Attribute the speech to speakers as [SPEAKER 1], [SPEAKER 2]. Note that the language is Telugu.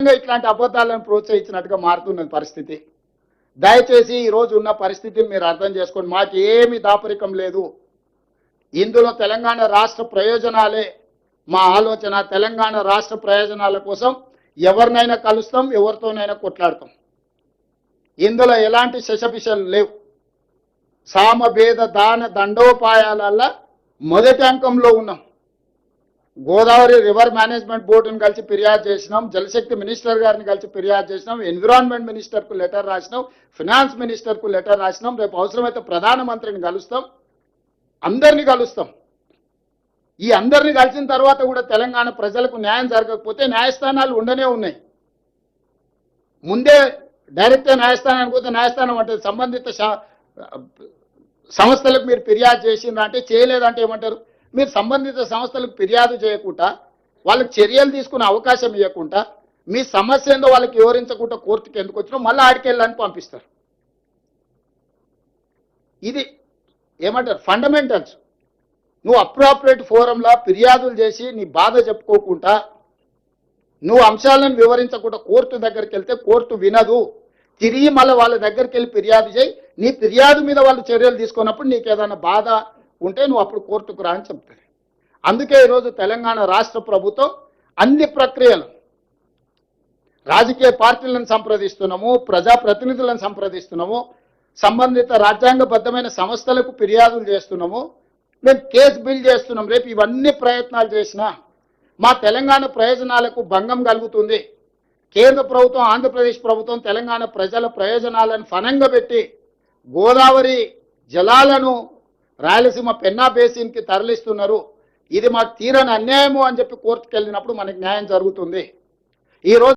[SPEAKER 1] ఇట్లాంటి అబద్ధాలను ప్రోత్సహించినట్టుగా మారుతున్నది పరిస్థితి. దయచేసి ఈ రోజు ఉన్న పరిస్థితిని మీరు అర్థం చేసుకోండి. మాకు ఏమి దాపరికం లేదు. ఇందులో తెలంగాణ రాష్ట్ర ప్రయోజనాలే. మా ఆలోచన తెలంగాణ రాష్ట్ర ప్రయోజనాల కోసం ఎవరినైనా కలుస్తాం ఎవరితోనైనా కొట్లాడతాం. ఇందులో ఎలాంటి శశపిషలు లేవు. సామభేద దాన దండోపాయాలల్లా మొదటి అంకంలో ఉన్నాం. గోదావరి రివర్ మేనేజ్మెంట్ బోర్డుని కలిసి ఫిర్యాదు చేసినాం జలశక్తి మినిస్టర్ గారిని కలిసి ఫిర్యాదు చేసినాం ఎన్విరాన్మెంట్ మినిస్టర్కు లెటర్ రాసినాం ఫినాన్స్ మినిస్టర్కు లెటర్ రాసినాం రేపు అవసరమైతే ప్రధానమంత్రిని కలుస్తాం అందరిని కలుస్తాం. ఈ అందరిని కలిసిన తర్వాత కూడా తెలంగాణ ప్రజలకు న్యాయం జరగకపోతే న్యాయస్థానాలు ఉండనే ఉన్నాయి. ముందే డైరెక్ట్గా న్యాయస్థానానికి పోతే న్యాయస్థానం అంటే సంబంధిత సంస్థలకు మీరు ఫిర్యాదు చేసిండ్రా అంటే చేయలేదంటే ఏమంటారు? మీరు సంబంధిత సంస్థలకు ఫిర్యాదు చేయకుండా వాళ్ళకి చర్యలు తీసుకునే అవకాశం ఇవ్వకుండా మీ సమస్య ఏందో వాళ్ళకి వివరించకుండా కోర్టుకి ఎందుకు వచ్చినా మళ్ళీ ఆడికెళ్ళని పంపిస్తారు. ఇది ఏమంటారు? ఫండమెంటల్స్ నువ్వు అప్రాపరేట్ ఫోరంలో ఫిర్యాదులు చేసి నీ బాధ చెప్పుకోకుండా నువ్వు అంశాలను వివరించకుండా కోర్టు దగ్గరికి వెళ్తే కోర్టు వినదు. తిరిగి మళ్ళీ వాళ్ళ దగ్గరికి వెళ్ళి ఫిర్యాదు చేయి. నీ ఫిర్యాదు మీద వాళ్ళు చర్యలు తీసుకున్నప్పుడు నీకు ఏదైనా బాధ ఉంటే నువ్వు అప్పుడు కోర్టుకు రా అని చెప్తారు. అందుకే ఈరోజు తెలంగాణ రాష్ట్ర ప్రభుత్వం అన్ని ప్రక్రియలు రాజకీయ పార్టీలను సంప్రదిస్తున్నాము ప్రజాప్రతినిధులను సంప్రదిస్తున్నాము సంబంధిత రాజ్యాంగబద్ధమైన సంస్థలకు ఫిర్యాదులు చేస్తున్నాము మేము కేసు బిల్ చేస్తున్నాం రేపు ఇవన్నీ ప్రయత్నాలు చేసినా మా తెలంగాణ ప్రయోజనాలకు భంగం కలుగుతుంది. కేంద్ర ప్రభుత్వం ఆంధ్రప్రదేశ్ ప్రభుత్వం తెలంగాణ ప్రజల ప్రయోజనాలను ఫనంగా పెట్టి గోదావరి జలాలను రాయలసీమ పెన్నా బేసిన్కి తరలిస్తున్నారు. ఇది మాకు తీరని అన్యాయము అని చెప్పి కోర్టుకు వెళ్ళినప్పుడు మనకి న్యాయం జరుగుతుంది. ఈ రోజు